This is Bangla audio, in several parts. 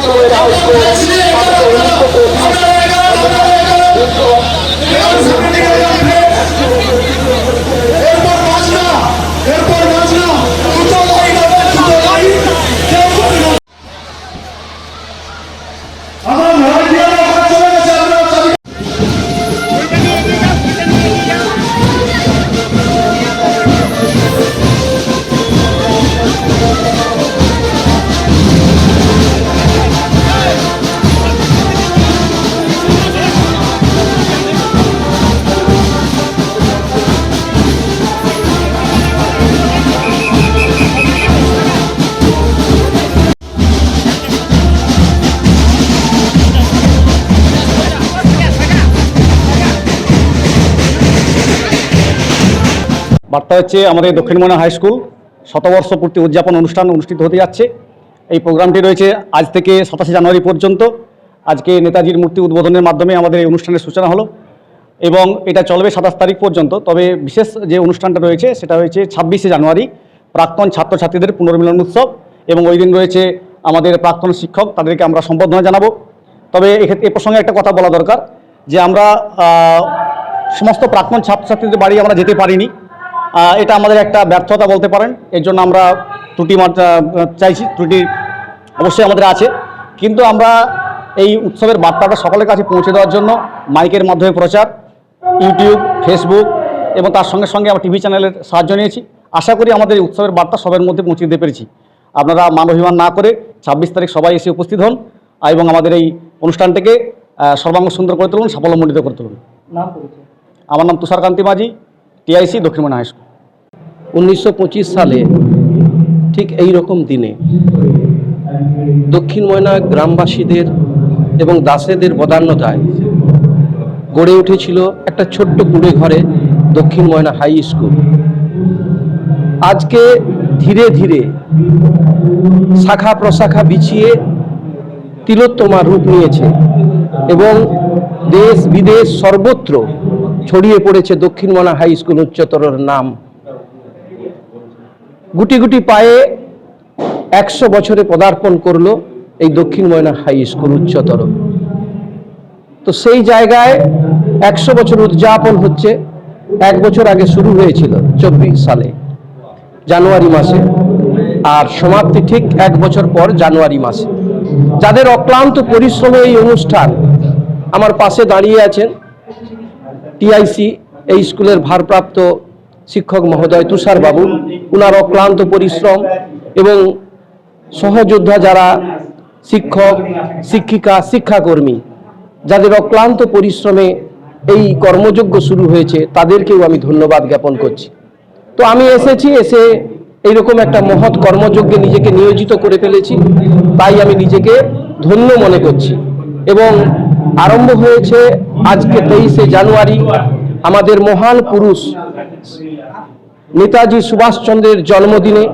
এরপর বার্তা হচ্ছে আমাদের দক্ষিণমনা হাই স্কুল শতবর্ষ পূর্তি উদযাপন অনুষ্ঠান অনুষ্ঠিত হতে যাচ্ছে। এই প্রোগ্রামটি রয়েছে আজ থেকে সাতাশে জানুয়ারি পর্যন্ত। আজকে নেতাজির মূর্তি উদ্বোধনের মাধ্যমে আমাদের এই অনুষ্ঠানের সূচনা হলো এবং এটা চলবে সাতাশ তারিখ পর্যন্ত। তবে বিশেষ যে অনুষ্ঠানটা রয়েছে সেটা হয়েছে ছাব্বিশে জানুয়ারি, প্রাক্তন ছাত্রছাত্রীদের পুনর্মিলন উৎসব এবং ওই দিন রয়েছে আমাদের প্রাক্তন শিক্ষক, তাদেরকে আমরা সম্বর্ধনা জানাব। তবে এক্ষেত্রে এ প্রসঙ্গে একটা কথা বলা দরকার যে আমরা সমস্ত প্রাক্তন ছাত্রছাত্রীদের বাড়ি আমরা যেতে পারিনি। এটা আমাদের একটা ব্যর্থতা বলতে পারেন। এর জন্য আমরা ত্রুটি চাইছি ত্রুটি অবশ্যই আমাদের আছে। কিন্তু আমরা এই উৎসবের বার্তাটা সকলের কাছে পৌঁছে দেওয়ার জন্য মাইকের মাধ্যমে প্রচার ইউটিউব ফেসবুক এবং তার সঙ্গে সঙ্গে আমরা টিভি চ্যানেলের সাহায্য নিয়েছি। আশা করি আমাদের এই উৎসবের বার্তা সবার মধ্যে পৌঁছে দিতে পেরেছি। আপনারা মান অভিমান না করে ছাব্বিশ তারিখ সবাই এসে উপস্থিত হন এবং আমাদের এই অনুষ্ঠানটিকে সর্বাঙ্গ সুন্দর করে তুলুন সাফল্যমণ্ডিত করে তুলুন। আমার নাম Tusharkanti Majhi. TIC Dakshinmana high school. উনিশশো সালে ঠিক এই রকম দিনে দক্ষিণ ময়না গ্রামবাসীদের এবং দাসেদের বদান্যতায় গড়ে উঠেছিল একটা ছোট্ট কুড়ে ঘরে দক্ষিণ ময়না হাই স্কুল। আজকে ধীরে ধীরে শাখা প্রশাখা বিছিয়ে তিলোত্তমা রূপ নিয়েছে এবং দেশ বিদেশ সর্বত্র ছড়িয়ে পড়েছে দক্ষিণ ময়না হাই স্কুল উচ্চতরের নাম। গুটি গুটি পায়ে একশো বছরে পদার্পণ করল এই দক্ষিণ ময়না হাই স্কুল উচ্চতর। তো সেই জায়গায় একশো বছর উদযাপন হচ্ছে, এক বছর আগে শুরু হয়েছিল চব্বিশ সালে, জানুয়ারি মাসে। আর সমাপ্তি ঠিক এক বছর পর জানুয়ারি মাসে। যাদের অক্লান্ত পরিশ্রমে এই অনুষ্ঠান, আমার পাশে দাঁড়িয়ে আছেন টিআইসি এই স্কুলের ভারপ্রাপ্ত শিক্ষক মহোদয় তুষার বাবু উনার অক্লান্ত পরিশ্রম এবং সহযোদ্ধা যারা শিক্ষক, শিক্ষিকা, শিক্ষাকর্মী, যাদের অক্লান্ত পরিশ্রমে এই কর্মযজ্ঞ শুরু হয়েছে, তাদেরকেও আমি ধন্যবাদ জ্ঞাপন করছি। তো আমি এসেছি, এসে এইরকম একটা মহৎ কর্মযজ্ঞে নিজেকে নিয়োজিত করে ফেলেছি। তাই আমি নিজেকে ধন্য মনে করছি। এবং আরম্ভ হয়েছে আজকে তেইশে জানুয়ারি আমাদের মহান পুরুষ নেতাজি সুভাষচন্দ্রের জন্মদিনে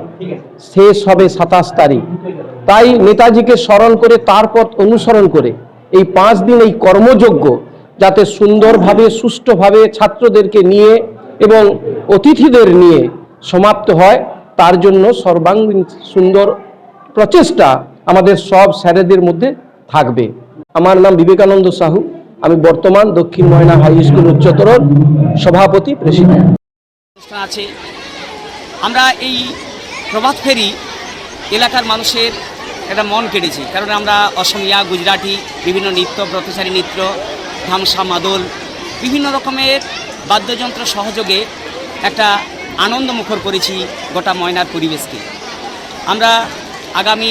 শেষ হবে সাতাশ তারিখ। তাই নেতাজিকে স্মরণ করে তার পথ অনুসরণ করে এই পাঁচ দিন এই কর্মযজ্ঞ যাতে সুন্দরভাবে, সুষ্ঠুভাবে ছাত্রদেরকে নিয়ে এবং অতিথিদের নিয়ে সমাপ্ত হয়, তার জন্য সর্বাঙ্গীন সুন্দর প্রচেষ্টা আমাদের সব স্যারেদের মধ্যে থাকবে। আমার নাম বিবেকানন্দ সাহু। আমি বর্তমান দক্ষিণ ময়না হাই স্কুল উচ্চতর সভাপতি প্রেসিডেন্ট। আছে। আমরা এই প্রভাত ফেরি এলাকার মানুষের একটা মন কেড়েছি। কারণ আমরা অসমিয়া, গুজরাটি, বিভিন্ন নৃত্য ব্রতচারী নৃত্য, ধামসা, মাদল, বিভিন্ন রকমের বাদ্যযন্ত্র সহযোগে একটা আনন্দ মুখর করেছি গোটা ময়নার পরিবেশকে। আমরা আগামী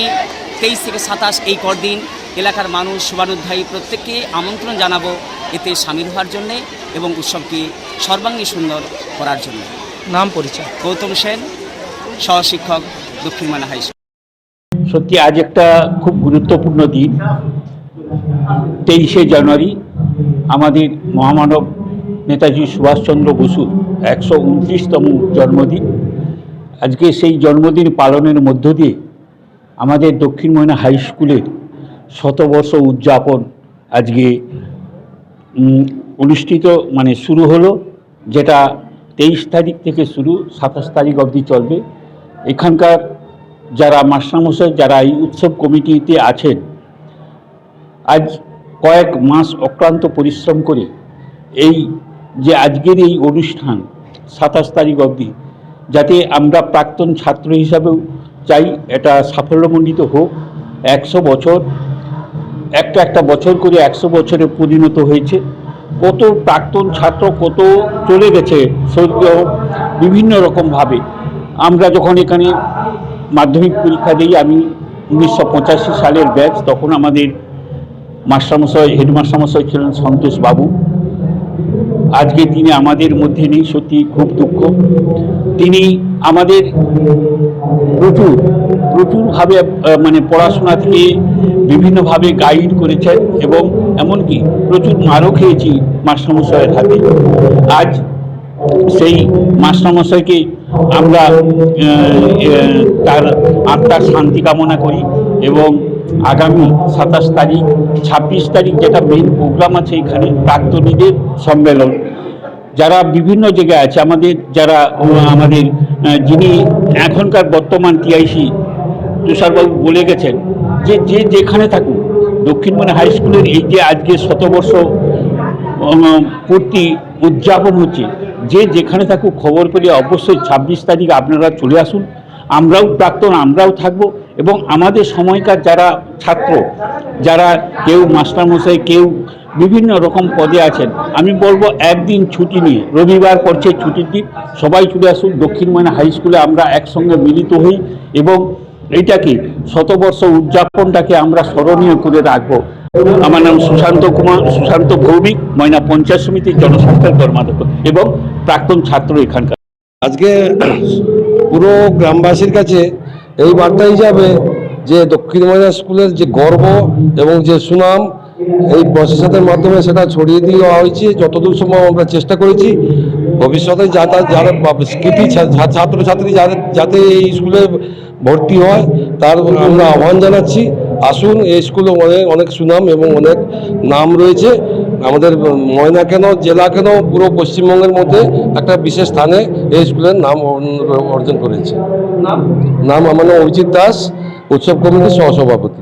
তেইশ থেকে সাতাশ এই দিন এলাকার মানুষ শুভানুধ্যায়ী প্রত্যেককে আমন্ত্রণ জানাব। এতে সামিল হওয়ার জন্যে এবং উৎসবকে সর্বাঙ্গী সুন্দর করার জন্য। নাম পরিচয়। গৌতম সেন সহশিক্ষক দক্ষিণ মানা হাই স্কুল। সত্যি আজ একটা খুব গুরুত্বপূর্ণ দিন। তেইশে জানুয়ারি আমাদের মহামানব নেতাজি সুভাষচন্দ্র বসুর একশো উনত্রিশতম জন্মদিন। আজকে সেই জন্মদিন পালনের মধ্য দিয়ে আমাদের দক্ষিণ ময়না হাই স্কুলের শতবর্ষ উদযাপন আজকে অনুষ্ঠিত মানে শুরু হলো, যেটা তেইশ তারিখ থেকে শুরু, সাতাশ তারিখ অবধি চলবে। এখানকার যারা মাস্টারমশাই, যারা এই উৎসব কমিটিতে আছেন, আজ কয়েক মাস অক্লান্ত পরিশ্রম করে এই যে আজকের এই অনুষ্ঠান, সাতাশ তারিখ অবধি, যাতে আমরা প্রাক্তন ছাত্র হিসাবেও চাই, এটা সাফল্যমণ্ডিত হোক। একশো বছর একটা একটা বছর করে একশো বছরে পরিণত হয়েছে। কত প্রাক্তন ছাত্র, কত চলে গেছে বিভিন্ন রকমভাবে আমরা যখন এখানে মাধ্যমিক পরীক্ষা দিই, আমি উনিশশো পঁচাশি সালের ব্যাচ তখন আমাদের মাস্টারমশাই, হেডমাস্টারমশাই ছিলেন সন্তোষ বাবু আজকে তিনি আমাদের মধ্যে নেই, সত্যি খুব দুঃখ। তিনি আমাদের প্রচুর, প্রচুরভাবে মানে পড়াশোনা থেকে বিভিন্নভাবে গাইড করেছেন এবং এমনকি প্রচুর মারও খেয়েছি মাস্টারমশাইয়ের হাতে। আজ সেই মাস্টারমশাইকে আমরা তার আত্মার শান্তি কামনা করি এবং আগামী সাতাশ তারিখ, ছাব্বিশ তারিখ যেটা মেন প্রোগ্রাম আছে এখানে, প্রাক্তনীদের সম্মেলন। যারা বিভিন্ন জায়গায় আছে, আমাদের যারা, আমাদের যিনি এখনকার বর্তমান টিআইসি তুষারবাবু বলে গেছেন যে যে যেখানে থাকুক দক্ষিণমনে হাই স্কুলের এই যে আজকে শতবর্ষ পূর্তি উদযাপন হচ্ছে, যে যেখানে থাকুক খবর পেলে অবশ্যই ছাব্বিশ তারিখ আপনারা চলে আসুন। আমরাও প্রাক্তন, আমরাও থাকব। এবং আমাদের সময়কার যারা ছাত্র, যারা কেউ মাস্টারমশাই, কেউ বিভিন্ন রকম পদে আছেন, আমি বলব একদিন ছুটি নিয়ে, রবিবার পড়ছে ছুটির দিন সবাই চলে আসুন দক্ষিণ ময়না হাই স্কুলে আমরা একসঙ্গে মিলিত হই এবং এইটাকে শতবর্ষ উদযাপনটাকে আমরা স্মরণীয় করে রাখব। আমার নাম সুশান্ত কুমার, সুশান্ত ভৌমিক, ময়না পঞ্চায়েত সমিতির জনস্বাস্থ্যের কর্মাধ্যক্ষ এবং প্রাক্তন ছাত্র এখানকার। আজকে পুরো গ্রামবাসীর কাছে এই বার্তাই যাবে যে দক্ষিণ মহিলা স্কুলের যে গর্ব এবং যে সুনাম, এই প্রশাসনের মাধ্যমে সেটা ছড়িয়ে দেওয়া হয়েছে। যতদূর সম্ভব আমরা চেষ্টা করেছি। ভবিষ্যতে যারা যারা কৃতি ছাত্রছাত্রী যাদের যাতে এই স্কুলে ভর্তি হয়, তার আমরা আহ্বান জানাচ্ছি। আসুন এই স্কুলে অনেক অনেক সুনাম এবং অনেক নাম রয়েছে। আমাদের ময়না কেন জেলা কেন পুরো পশ্চিমবঙ্গের মধ্যে একটা বিশেষ স্থানে এই স্কুলের নাম অর্জন করেছে। নাম আমার নাম অভিজিৎ দাস উৎসব কমিটির সহসভাপতি।